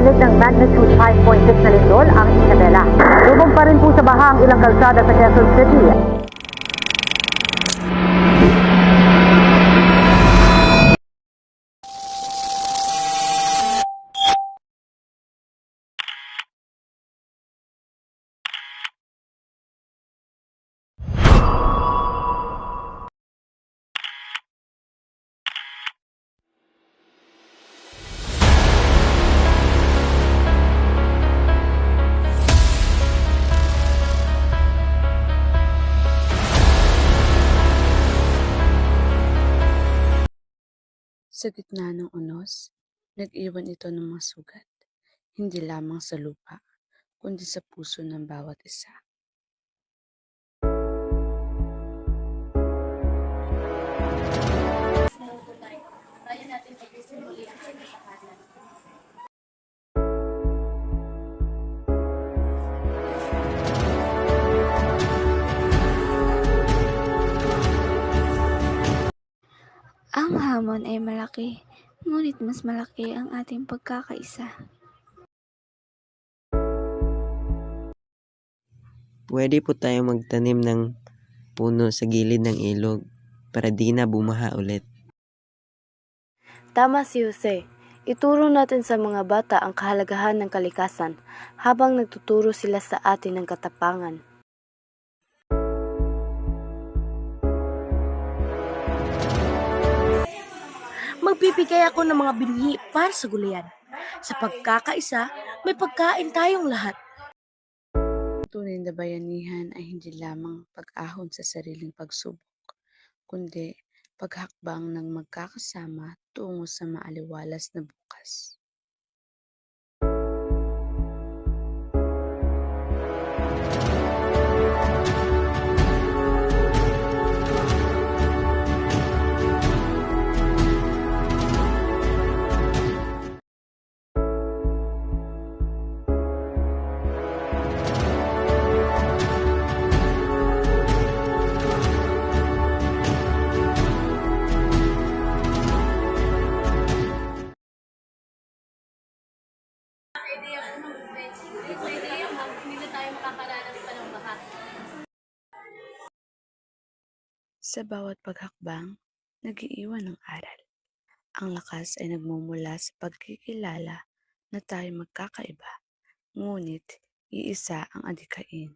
Narinig ng magnitude 5.6 na lindol ang Isabela. Lubog pa rin po sa baha ang ilang kalsada sa Quezon City. Sa gitna ng unos, nag-iwan ito ng mga sugat, hindi lamang sa lupa, kundi sa puso ng bawat isa. Ang hamon ay malaki, ngunit mas malaki ang ating pagkakaisa. Pwede po tayong magtanim ng puno sa gilid ng ilog para di na bumaha ulit. Tama si Jose. Ituro natin sa mga bata ang kahalagahan ng kalikasan habang nagtuturo sila sa atin ng katapangan. Magbibigay ako ng mga binhi para sa gulayan. Sa pagkakaisa, may pagkain tayong lahat. Tunay na bayanihan ay hindi lamang pag-ahon sa sariling pagsubok, kundi paghakbang ng magkakasama tungo sa maaliwalas na bukas. Sa bawat paghakbang, nag-iiwan ng aral. Ang lakas ay nagmumula sa pagkikilala na tayo magkakaiba, ngunit iisa ang adikain.